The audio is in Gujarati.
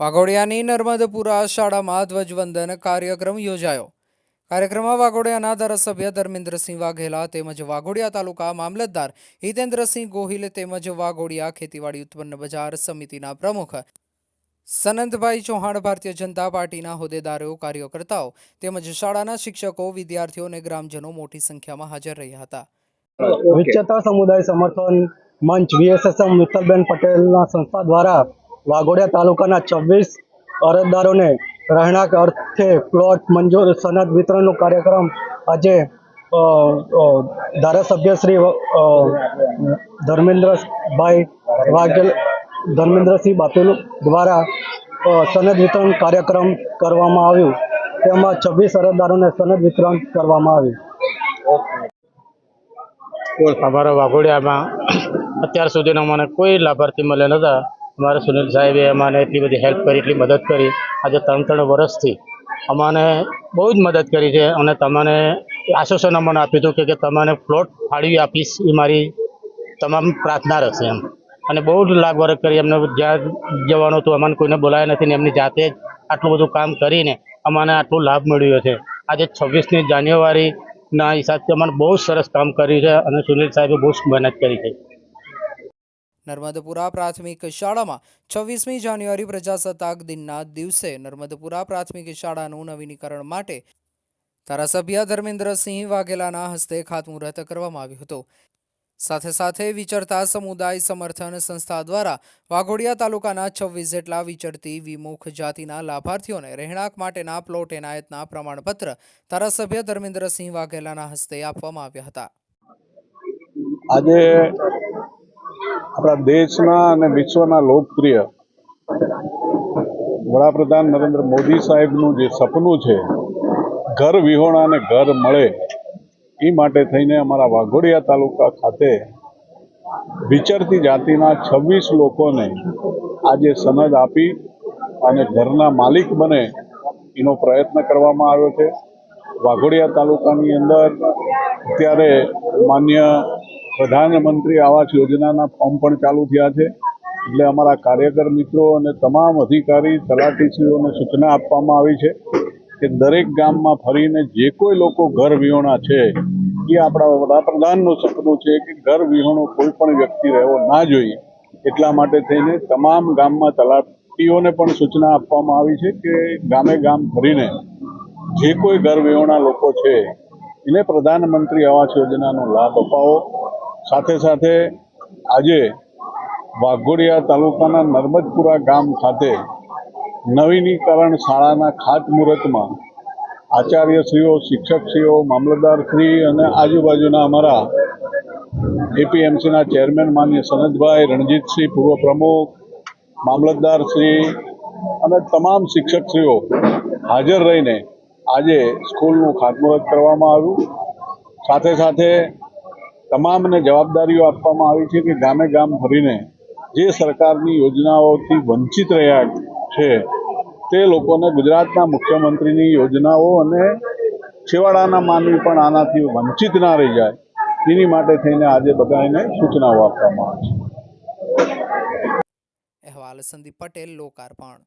વાઘોડિયાની નર્મદપુરા શાળામાં ધ્વજવંદન કાર્યક્રમ યોજાયો. કાર્યક્રમમાં વાઘોડિયાના ધારાસભ્ય ધર્મેન્દ્રસિંહ વાઘેલા તેમજ વાઘોડિયા તાલુકા મામલતદાર હિતેન્દ્રસિંહ ગોહિલ તેમજ વાઘોડિયા ખેતીવાડી ઉત્પન્ન બજાર સમિતિના પ્રમુખ સનંતભાઈ ચૌહાણ ભારતીય જનતા પાર્ટીના હોદ્દેદારો, કાર્યકર્તાઓ તેમજ શાળાના શિક્ષકો, વિદ્યાર્થીઓ અને ગ્રામજનો મોટી સંખ્યામાં હાજર રહ્યા હતા. સમુદાય સમર્થન મંચ વીએસએસએમ મિત્તલબેન પટેલના સંસ્થા દ્વારા વાઘોડિયા તાલુકાના છવ્વીસ અરજદારોને રહેણાંક અર્થે પ્લોટ મંજૂર સનદ વિતરણનો કાર્યક્રમ આજે ધારાસભ્ય શ્રી ધર્મેન્દ્રભાઈ વાઘેલ, ધર્મેન્દ્રસિંહ બાતુલ દ્વારા સનદ વિતરણ કાર્યક્રમ કરવામાં આવ્યું. તેમાં છવ્વીસ અરજદારોને સનદ વિતરણ કરવામાં આવ્યું. અમારા વાઘોડિયામાં અત્યાર સુધીનો મને કોઈ લાભાર્થી મળ્યા નહોતા અમારા સુનિલ સાહેબે અમાને એટલી બધી હેલ્પ કરી, એટલી મદદ કરી. આજે ત્રણ ત્રણ વર્ષથી અમાને બહુ જ મદદ કરી છે અને તમને આશ્વાસન અમને આપ્યું હતું કે તમને પ્લોટ ફાળવી આપીશ, એ મારી તમામ પ્રાર્થના રહેશે એમ. અને બહુ જ લાગ વરક કરી એમને જ્યાં જવાનું હતું, અમને કોઈને બોલાયા નથી ને એમની જાતે જ આટલું બધું કામ કરીને અમને આટલો લાભ મળ્યો છે. આજે છવ્વીસમી જાન્યુઆરીના હિસાબથી અમને બહુ સરસ કામ કર્યું છે અને સુનિલ સાહેબે બહુ મહેનત કરી છે. નર્મદપુરા પ્રાથમિક શાળામાં છવ્વીસમી જાન્યુઆરી પ્રજાસત્તાક દિનના દિવસે નર્મદપુરા પ્રાથમિક શાળાનું નવીનીકરણ માટે ધારાસભ્ય ધર્મેન્દ્રસિંહ વાઘેલાના હસ્તે ખાતમુહૂર્ત કરવામાં આવ્યું હતું. સાથે સાથે વિચરતા સમુદાય સમર્થન સંસ્થા દ્વારા વાઘોડિયા તાલુકાના છવ્વીસ જેટલા વિચરતી વિમુખ જાતિના લાભાર્થીઓને રહેણાંક માટેના પ્લોટ એનાયતના પ્રમાણપત્ર ધારાસભ્ય ધર્મેન્દ્રસિંહ વાઘેલાના હસ્તે આપવામાં આવ્યા હતા. આજે આપણા દેશના અને વિશ્વના લોકપ્રિય વડાપ્રધાન નરેન્દ્ર મોદી સાહેબનું જે સપનું છે, ઘર વિહોણાને ઘર મળે, એ માટે થઈને અમારા વાઘોડિયા તાલુકા ખાતે વિચરતી જાતિના છવ્વીસ લોકોને આજે સનદ આપી અને ઘરના માલિક બને એનો પ્રયત્ન કરવામાં આવ્યો છે. વાઘોડિયા તાલુકાની અંદર અત્યારે માન્ય પ્રધાનમંત્રી આવાસ યોજનાના ફોર્મ પણ ચાલુ થયા છે. એટલે અમારા કાર્યકર મિત્રો અને તમામ અધિકારી તલાટીશ્રીઓને સૂચના આપવામાં આવી છે કે દરેક ગામમાં ફરીને જે કોઈ લોકો ઘર વિહોણા છે, એ આપણા વડાપ્રધાનનું સપનું છે કે ઘર વિહોણો કોઈ પણ વ્યક્તિ રહેવો ના જોઈએ. એટલા માટે થઈને તમામ ગામમાં તલાટીઓને પણ સૂચના આપવામાં આવી છે કે ગામે ગામ ફરીને જે કોઈ ઘર વિહોણા લોકો છે, એને પ્રધાનમંત્રી આવાસ યોજનાનો લાભ અપાવો. સાથે સાથે આજે વાઘોડિયા તાલુકાના નર્મદપુરા ગામ ખાતે નવીનીકરણ શાળાના ખાતમુહૂર્તમાં આચાર્યશ્રીઓ, શિક્ષકશ્રીઓ, મામલતદારશ્રી અને આજુબાજુના અમારા એપીએમસીના ચેરમેન માન્ય સનદભાઈ રણજીતસિંહ પૂર્વ પ્રમુખ, મામલતદારશ્રી અને તમામ શિક્ષકશ્રીઓ હાજર રહીને આજે સ્કૂલનું ખાતમુહૂર્ત કરવામાં આવ્યું. સાથે સાથે તમામને જવાબદારીઓ આપવામાં આવી છે કે ગામે ગામ ફરીને જે સરકારની યોજનાઓથી વંચિત રહ્યા છે, તે લોકોને ગુજરાતના મુખ્યમંત્રીની યોજનાઓ અને છેવાડાના માનવી પણ આનાથી વંચિત ના રહી જાય, એની માટે થઈને આજે બધાને સૂચનાઓ આપવામાં આવી છે. અહેવાલ સંદીપ પટેલ, લોકાર્પણ.